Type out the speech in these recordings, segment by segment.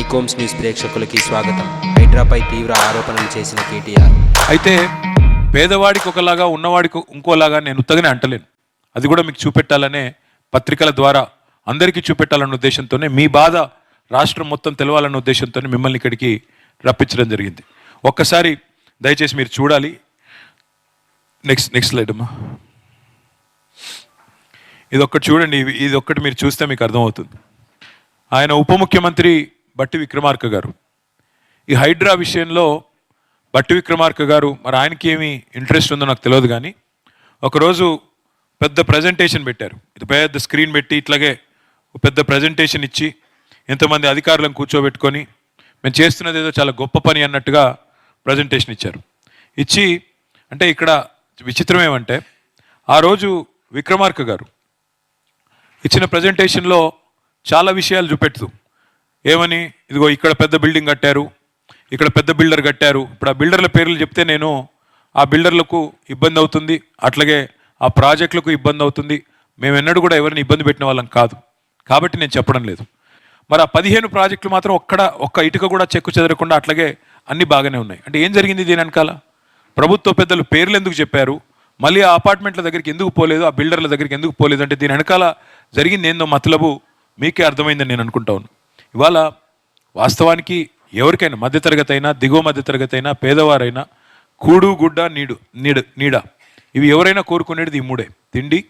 Trichomes news ప్రేక్షకులకి స్వాగతం. హైడ్రాపై తీవ్ర ఆరోపణలు చేసిన కేటీఆర్. అయితే పేదవాడికి ఒకలాగా ఉన్నవాడికి ఇంకోలాగా నేను ఉత్తగానే అంటలేను. అది కూడా మీకు చూపెట్టాలనే పత్రికల ద్వారా అందరికీ చూపెట్టాలన్న ఉద్దేశంతోనే మీ బాధ రాష్ట్రం మొత్తం తెలవాలన్న ఉద్దేశంతోనే మిమ్మల్ని ఇక్కడికి రప్పించడం జరిగింది. ఒక్కసారి దయచేసి మీరు చూడాలి. నెక్స్ట్ నెక్స్ట్ స్లైడ్ అమ్మా. ఇది ఒక్కటి చూడండి ఇది ఒక్కటి మీరు చూస్తే మీకు అర్థమవుతుంది. ఆయన ఉప ముఖ్యమంత్రి బట్టి విక్రమార్క గారు. ఈ హైడ్రా విషయంలో బట్టి విక్రమార్క గారు మరి ఆయనకి ఏమి ఇంట్రెస్ట్ ఉందో నాకు తెలియదు కానీ ఒకరోజు పెద్ద ప్రజెంటేషన్ పెట్టారు. ఇది పెద్ద స్క్రీన్ పెట్టి ఇట్లాగే పెద్ద ప్రజెంటేషన్ ఇచ్చి ఎంతమంది అధికారులను కూర్చోబెట్టుకొని మేము చేస్తున్నది ఏదో చాలా గొప్ప పని అన్నట్టుగా ప్రజెంటేషన్ ఇచ్చారు. ఇచ్చి అంటే ఇక్కడ విచిత్రం ఏమంటే ఆ రోజు విక్రమార్క గారు ఇచ్చిన ప్రజెంటేషన్లో చాలా విషయాలు చూపెడుతూ ఏమని? ఇదిగో ఇక్కడ పెద్ద బిల్డింగ్ కట్టారు ఇక్కడ పెద్ద బిల్డర్ కట్టారు. ఇప్పుడు ఆ బిల్డర్ల పేర్లు చెప్తే నేను ఆ బిల్డర్లకు ఇబ్బంది అవుతుంది అట్లాగే ఆ ప్రాజెక్టులకు ఇబ్బంది అవుతుంది. మేము ఎన్నడూ కూడా ఎవరిని ఇబ్బంది పెట్టిన వాళ్ళం కాదు. కాబట్టి నేను చెప్పడం లేదు. మరి ఆ పదిహేను ప్రాజెక్టులు మాత్రం ఒక్కడ ఒక్క ఇటుక కూడా చెక్కు చెదరకుండా అట్లాగే అన్ని బాగానే ఉన్నాయి. అంటే ఏం జరిగింది దీని వెనకాల? ప్రభుత్వ పెద్దలు పేర్లు ఎందుకు చెప్పారు? మళ్ళీ ఆ అపార్ట్మెంట్ల దగ్గరికి ఎందుకు పోలేదు? ఆ బిల్డర్ల దగ్గరికి ఎందుకు పోలేదు? అంటే దీని వెనకాల జరిగింది ఏందో మతలబు మీకే అర్థమైందని నేను అనుకుంటా ఉన్నాను ఇవాళ వాస్తవానికి ఎవరికైనా మధ్యతరగతి అయినా దిగువ మధ్యతరగతి అయినా పేదవారైనా కూడు గుడ్డ నీడు నీడ నీడ. ఇవి ఎవరైనా కోరుకునేది ఈ మూడే. తిండి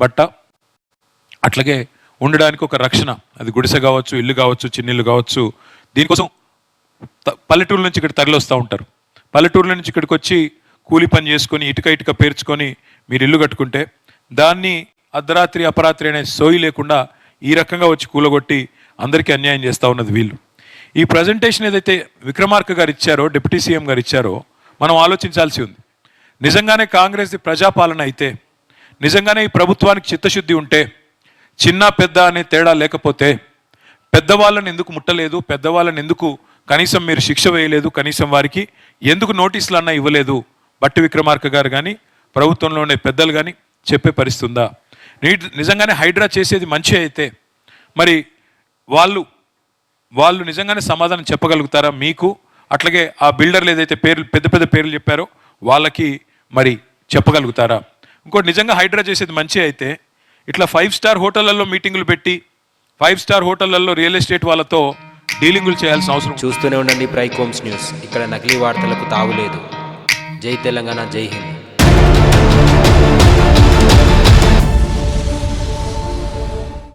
బట్ట అట్లాగే ఉండడానికి ఒక రక్షణ. అది గుడిసె కావచ్చు ఇల్లు కావచ్చు చిన్నిల్లు కావచ్చు. దీనికోసం త- పల్లెటూరు నుంచి ఇక్కడ తరలిస్తూ ఉంటారు. పల్లెటూరుల నుంచి ఇక్కడికి వచ్చి కూలి పని చేసుకొని ఇటుక ఇటుక పేర్చుకొని మీరు ఇల్లు కట్టుకుంటే దాన్ని అర్ధరాత్రి అపరాత్రి అనే సోయి లేకుండా ఈ రకంగా వచ్చి కూలగొట్టి అందరికీ అన్యాయం చేస్తూ ఉన్నది వీళ్ళు. ఈ ప్రజెంటేషన్ ఏదైతే విక్రమార్క గారు ఇచ్చారో డిప్యూటీ సీఎం గారు ఇచ్చారో మనం ఆలోచించాల్సి ఉంది. నిజంగానే కాంగ్రెస్ ప్రజాపాలన అయితే నిజంగానే ఈ ప్రభుత్వానికి చిత్తశుద్ధి ఉంటే చిన్న పెద్ద అనే తేడా లేకపోతే పెద్దవాళ్ళని ఎందుకు ముట్టలేదు పెద్దవాళ్ళని ఎందుకు కనీసం మీరు శిక్ష వేయలేదు కనీసం వారికి ఎందుకు నోటీసులు అన్నా ఇవ్వలేదు బట్టి విక్రమార్క గారు కానీ ప్రభుత్వంలో ఉండే పెద్దలు కానీ చెప్పే పరిస్థితుందా? నీ- నిజంగానే హైడ్రా చేసేది మంచి అయితే మరి వాళ్ళు వాళ్ళు నిజంగానే సమాధానం చెప్పగలుగుతారా మీకు? అట్లాగే ఆ బిల్డర్లు ఏదైతే పేర్లు పెద్ద పెద్ద పేర్లు చెప్పారో వాళ్ళకి మరి చెప్పగలుగుతారా? ఇంకోటి నిజంగా హైడ్రా చేసేది మంచి అయితే ఇట్లా ఫైవ్ స్టార్ హోటళ్ళలో మీటింగులు పెట్టి ఫైవ్ స్టార్ హోటళ్ళలో రియల్ ఎస్టేట్ వాళ్ళతో డీలింగులు చేయాల్సిన అవసరం చూస్తూనే ఉండండి ప్రైకోమ్స్ న్యూస్. ఇక్కడ నకిలీ వార్తలకు తావులేదు. జై తెలంగాణ జై హింద్.